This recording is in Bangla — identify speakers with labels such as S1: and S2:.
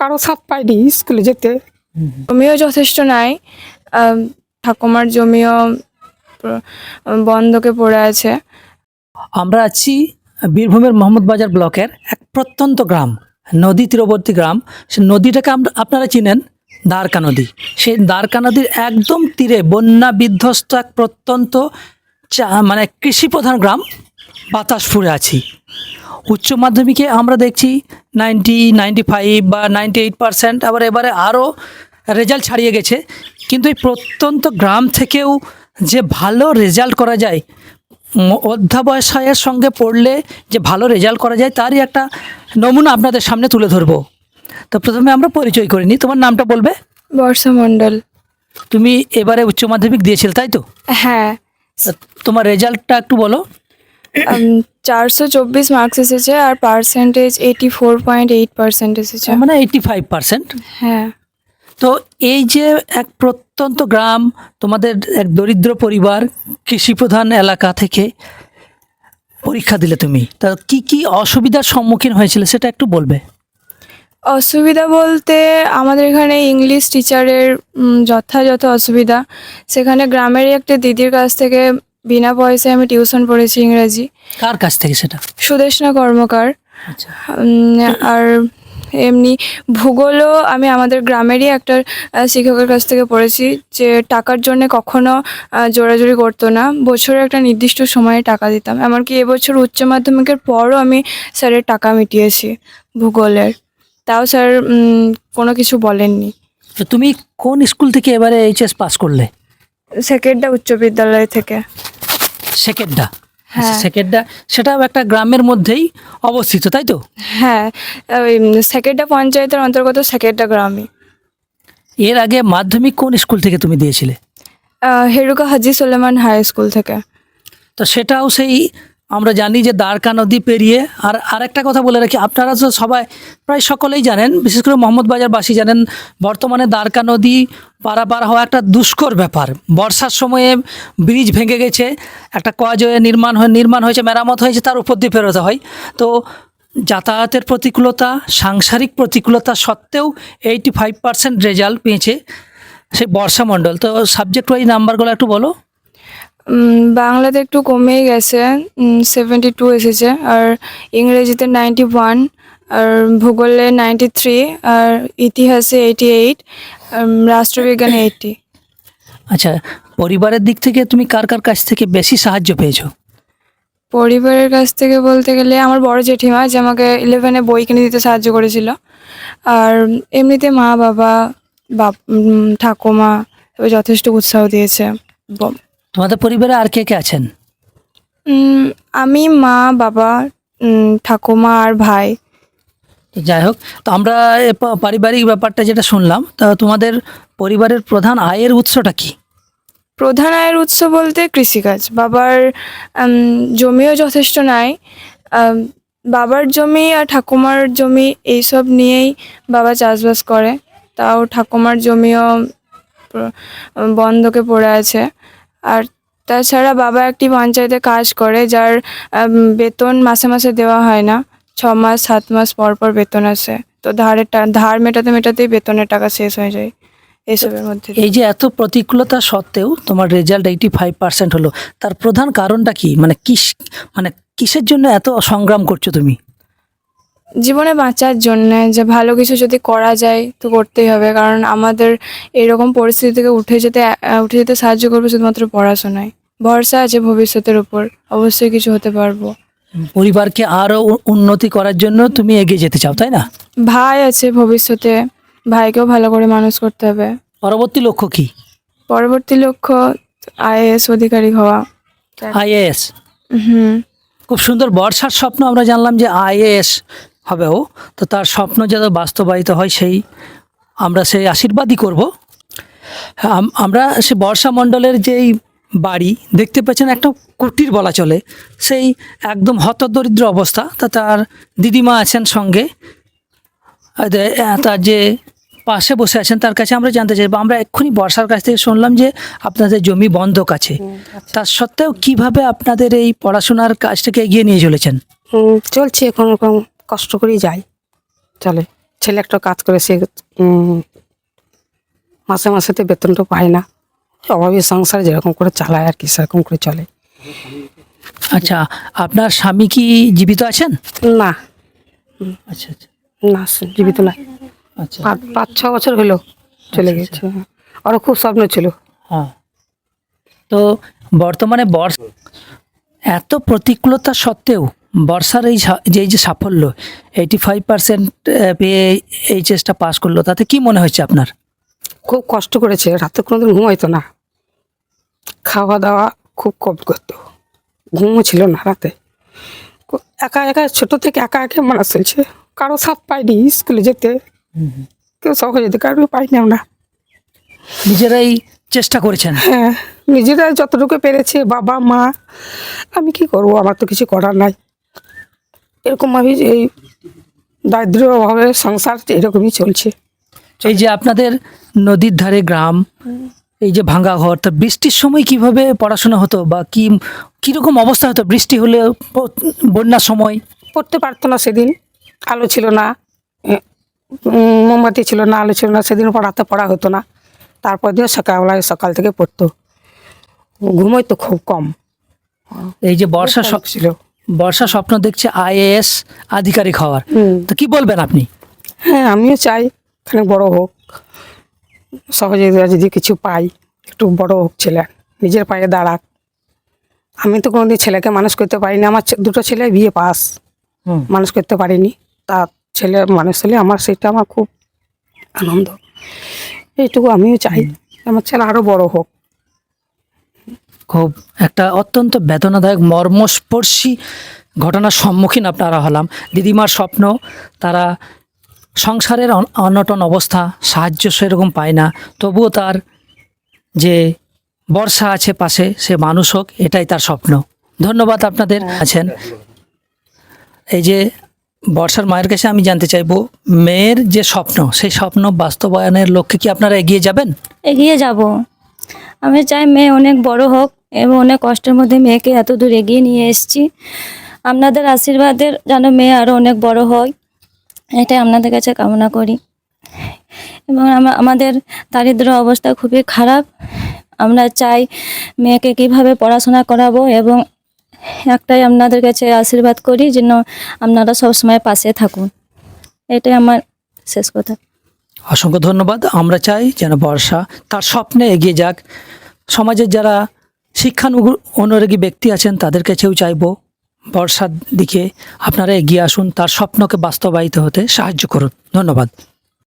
S1: কারও সাথ পাইনি স্কুলে যেতে।
S2: জমিও যথেষ্ট নাই। ঠাকুমার জমিও বন্ধকে পড়ে আছে।
S3: আমরা আছি বীরভূমের মোহাম্মদ বাজার ব্লকের এক প্রত্যন্ত গ্রাম নদী তীরবর্তী গ্রাম। সে নদীটাকে আমরা আপনারা চিনেন দ্বারকা নদী। সেই দ্বারকা নদীর একদম তীরে বন্যা বিধ্বস্ত এক প্রত্যন্ত চা- মানে কৃষি প্রধান গ্রাম। বাতাসপুরে আছি। উচ্চ মাধ্যমিকে আমরা দেখছি নাইনটি নাইনটি ফাইভ বা নাইনটি এইট পারসেন্ট আবার এবারে আরও রেজাল্ট ছাড়িয়ে গেছে। কিন্তু এই প্রত্যন্ত গ্রাম থেকেও যে ভালো রেজাল্ট করা যায় অধ্যাবসায়ের সঙ্গে পড়লে যে ভালো রেজাল্ট করা যায় তারই একটা নমুনা আপনাদের সামনে তুলে ধরবো। তো প্রথমে আমরা পরিচয় করে নিই। তোমার নামটা বলবে?
S2: বর্ষা মণ্ডল।
S3: তুমি এবারে উচ্চ মাধ্যমিক দিয়েছিলে তাই তো?
S2: হ্যাঁ।
S3: তোমার রেজাল্টটা একটু বলো।
S2: চারশো চব্বিশ মার্কস এসেছে আর percentage eighty four point eight percent এসেছে
S3: মানে এইটি ফাইভ পার্সেন্ট
S2: হ্যাঁ।
S3: তো এই যে এক প্রত্যন্ত গ্রাম তোমাদের এক দরিদ্র পরিবার কৃষিপ্রধান এলাকা থেকে পরীক্ষা দিলে তুমি তা কি কি অসুবিধার সম্মুখীন হয়েছিল সেটা একটু বলবে?
S2: অসুবিধা বলতে আমাদের এখানে ইংলিশ টিচারের যথাযথ অসুবিধা। সেখানে গ্রামেরই একটা দিদির কাছ থেকে বিনা পয়সায় আমি টিউশন পড়েছি ইংরেজি।
S3: কার কাছ থেকে সেটা?
S2: সুদেশনা কর্মকার।
S3: আচ্ছা।
S2: আর এমনি ভূগোলও আমি আমাদের গ্রামেরই একটা শিক্ষকের কাছ থেকে পড়েছি যে টাকার জন্য কখনো জোরাজুরি করতো না। বছরে একটা নির্দিষ্ট সময়ে টাকা দিতাম। এমনকি এবছর উচ্চ মাধ্যমিকের পরও আমি স্যারের টাকা মিটিয়েছি ভূগোলের। তাও স্যার কোনো কিছু বলেননি।
S3: তুমি কোন স্কুল থেকে এবারে এইচএস পাস করলে?
S2: সেকেন্ডটা উচ্চ বিদ্যালয় থেকে।
S3: সেকেন্ডটা
S2: হ্যাঁ।
S3: সেকেন্ডটা সেটাও একটা গ্রামের মধ্যেই অবস্থিত তাই তো?
S2: হ্যাঁ ওই সেকেন্ডটা পঞ্চায়েতের অন্তর্গত সেকেন্ডা গ্রামে
S3: এর আগে মাধ্যমিক কোন স্কুল থেকে তুমি দিয়েছিলে?
S2: হেরুকা হাজি সুলেমান হাই স্কুল থেকে।
S3: তো সেটাও সেই আমরা জানি যে দ্বারকা নদী পেরিয়ে, আর আরেকটা কথা বলে রাখি, আপনারা তো সবাই প্রায় সকলেই জানেন, বিশেষ করে মোহাম্মদ বাজারবাসী জানেন, বর্তমানে দ্বারকা নদী পারাপার হওয়া একটা দুষ্কর ব্যাপার। বর্ষার সময়ে ব্রিজ ভেঙে গেছে, একটা কজয়ে নির্মাণ হয়ে, নির্মাণ হয়েছে, মেরামত হয়েছে, তার উপর দিয়ে ফেরত হয়। তো যাতায়াতের প্রতিকূলতা, সাংসারিক প্রতিকূলতা সত্ত্বেও এইটি ফাইভ পার্সেন্ট রেজাল্ট পেয়েছে সেই বর্ষা মণ্ডল। তো সাবজেক্ট ওয়াইজ নাম্বারগুলো একটু বলো।
S2: বাংলাতে একটু কমেই গেছে। সেভেন্টি টু এসেছে আর ইংরেজিতে নাইনটি ওয়ান আর ভূগোলে নাইনটি থ্রি আর ইতিহাসে এইটি এইট রাষ্ট্রবিজ্ঞানে এইটটি
S3: আচ্ছা পরিবারের দিক থেকে তুমি কার কার কাছ থেকে বেশি সাহায্য পেয়েছ?
S2: পরিবারের কাছ থেকে বলতে গেলে আমার বড় জেঠিমা যে আমাকে ইলেভেনে বই কিনে দিতে সাহায্য করেছিল। আর এমনিতে মা বাবা বাপ ঠাকুমা যথেষ্ট উৎসাহ দিয়েছে।
S3: তোমাদের পরিবারে আর কে কে আছেন?
S2: আমি মা বাবা ঠাকুমা আর ভাই।
S3: তো যাই হোক তো আমরা পারিবারিক ব্যাপারটা যেটা শুনলাম তা তোমাদের পরিবারের প্রধান আয়ের উৎসটা কি?
S2: প্রধান আয়ের উৎস বলতে কৃষিকাজ। বাবার জমিও যথেষ্ট নাই। বাবার জমি আর ঠাকুমার জমি এইসব নিয়েই বাবা চাষবাস করে। তাও ঠাকুমার জমিও বন্ধকে পড়ে আছে। আর তাছাড়া বাবা একটি পঞ্চায়েতে কাজ করে, যার বেতন মাসে মাসে দেওয়া হয় না। ছ মাস, সাত মাস পর পর বেতন আসে। তো ধারের ধার মেটাতে মেটাতেই বেতনের টাকা শেষ হয়ে যায় এইসবের মধ্যে
S3: এই যে এত প্রতিকূলতা সত্ত্বেও তোমার রেজাল্ট এইটি ফাইভ পার্সেন্ট হলো, তার প্রধান কারণটা কি? মানে কিস মানে কিসের জন্য এত সংগ্রাম করছ তুমি?
S2: জীবনে বাঁচার জন্য যে ভালো কিছু যদি করা যায় তো করতেই হবে। কারণ আমাদের এরকম পরিস্থিতি থেকে উঠে যেতে উঠে যেতে সাহায্য করবে শুধুমাত্র পড়াশোনায়। ভরসা আছে ভবিষ্যতের উপর অবশ্যই কিছু হতে পারব।
S3: পরিবারকে আরও উন্নতি করার জন্য তুমি এগিয়ে যেতে চাও তাই না?
S2: ভাই আছে ভবিষ্যতে ভাইকেও ভালো করে মানুষ করতে হবে।
S3: পরবর্তী লক্ষ্য কি?
S2: পরবর্তী লক্ষ্য আইএএস অধিকারী হওয়া।
S3: আইএএস?
S2: হুম।
S3: খুব সুন্দর বর্ষার স্বপ্ন আমরা জানলাম যে আইএএস হবে ও তো তার স্বপ্ন যাতে বাস্তবায়িত হয় সেই আমরা সেই আশীর্বাদই করব। আম- আমরা সে বর্ষা মণ্ডলের যেই বাড়ি দেখতে পাচ্ছেন একটা কুটির বলা চলে সেই একদম হতদরিদ্র অবস্থা তা তার দিদিমা আছেন সঙ্গে। তার যে পাশে বসে আছেন তার কাছে আমরা জানতে চাইব আমরা এক্ষুনি বর্ষার কাছ থেকে শুনলাম যে আপনাদের জমি বন্ধক আছে। তার সত্ত্বেও কীভাবে আপনাদের এই পড়াশোনার কাজটাকে এগিয়ে নিয়ে চলেছেন?
S1: চলছে এখন ওরকম কষ্ট করেই যাই। চলে। ছেলে একটা কাজ করে সে উম, মাসে মাসেতে বেতনটা পায় না। অভাবে সংসার যেরকম করে চালায় আর কি সেরকম করে চলে।
S3: আচ্ছা আপনার স্বামী কি জীবিত আছেন?
S1: না।
S3: আচ্ছা আচ্ছা।
S1: না জীবিত নাই
S3: আচ্ছা।
S1: পাঁচ পাঁচ ছ বছর হলো চলে গেছে। আরও খুব স্বপ্ন ছিল।
S3: হ্যাঁ। তো বর্তমানে বর্ষ এত প্রতিকূলতা সত্ত্বেও বর্ষার এই যে যে সাফল্য এইটি ফাইভ পার্সেন্ট পেয়ে এইচএসটা পাস করল তাতে কি মনে হয়েছে আপনার?
S1: খুব কষ্ট করেছে রাতে কোনোদিন ঘুম হইতো না। খাওয়া দাওয়া খুব কম করতো। ঘুমও ছিল না রাতে। একা একা ছোট থেকে একা একা মানুষ চলছে। কারও সাথ পাইনি স্কুলে যেতে। কেউ সহজে যেতে কারও পাইনি আমরা
S3: নিজেরাই চেষ্টা করেছেন?
S1: হ্যাঁ নিজেরা যতটুকু পেরেছে বাবা মা আমি কি করব? আমার তো কিছু করার নাই। এরকম ভাবে যে এই দারিদ্র অভাবে সংসার এরকমই চলছে।
S3: এই যে আপনাদের নদীর ধারে গ্রাম এই যে ভাঙ্গা ঘর তা বৃষ্টির সময় কীভাবে পড়াশোনা হতো বা কি কীরকম অবস্থা হতো? বৃষ্টি হলে বন্যার সময়?
S1: পড়তে পারতো না সেদিন আলো ছিল না মোমবাতি ছিল না আলো ছিল না সেদিন পড়াতে পড়া হতো না। তারপর দিন সকালবেলায় সকাল থেকে পড়তো। ঘুমোই তো খুব কম।
S3: এই যে বর্ষা
S1: ছিল।
S3: বর্ষা স্বপ্ন দেখছে আইএএস আধিকারিক হওয়ার। তো কি বলবেন আপনি?
S1: হ্যাঁ আমিও চাই এখানে বড় হোক। সহজে যদি কিছু পাই একটু বড় হোক ছেলে নিজের পায়ে দাঁড়াক। আমি তো কোনোদিন ছেলেকে মানুষ করতে পারিনি। আমার দুটো ছেলে বিয়ে পাস। মানুষ করতে পারিনি। তা ছেলে মানুষ হলে আমার সেটা আমার খুব আনন্দ। এইটুকু আমিও চাই। আমার ছেলে আরও বড় হোক।
S3: খুব একটা অত্যন্ত বেদনাদায়ক, মর্মস্পর্শী ঘটনার সম্মুখীন আপনারা হলাম। দিদিমার স্বপ্ন, তারা সংসারের অনটন অবস্থা, সাহায্য সেরকম পায় না। তবুও তার যে বর্ষা আছে পাশে, সে মানুষ হোক, এটাই তার স্বপ্ন। ধন্যবাদ আপনাদের আছেন। এই যে বর্ষার মায়ের কাছে আমি জানতে চাইব, মেয়ের যে স্বপ্ন, সেই স্বপ্ন বাস্তবায়নের লক্ষ্যে কি আপনারা এগিয়ে যাবেন?
S4: এগিয়ে যাব। আমি চাই মেয়ে অনেক বড় হোক এবং অনেক কষ্টের মধ্যে মেয়েকে এত দূর এগিয়ে নিয়ে এসেছি। আপনাদের আশীর্বাদের যেন মেয়ে আরও অনেক বড় হয়, এটাই আপনাদের কাছে কামনা করি। এবং আমাদের দারিদ্র অবস্থা খুবই খারাপ। আমরা চাই মেয়েকে কীভাবে পড়াশোনা করাবো এবং একটাই আপনাদের কাছে আশীর্বাদ করি যেন আপনারা সবসময় পাশে থাকুন। এটাই আমার শেষ কথা।
S3: অসংখ্য ধন্যবাদ। আমরা চাই যেন বর্ষা তার স্বপ্নে এগিয়ে যাক। সমাজের যারা শিক্ষানুগ অনুরাগী ব্যক্তি আছেন, তাদের কাছেও চাইব বর্ষার দিকে আপনারা এগিয়ে আসুন, তার স্বপ্নকে বাস্তবায়িত হতে সাহায্য করুন। ধন্যবাদ।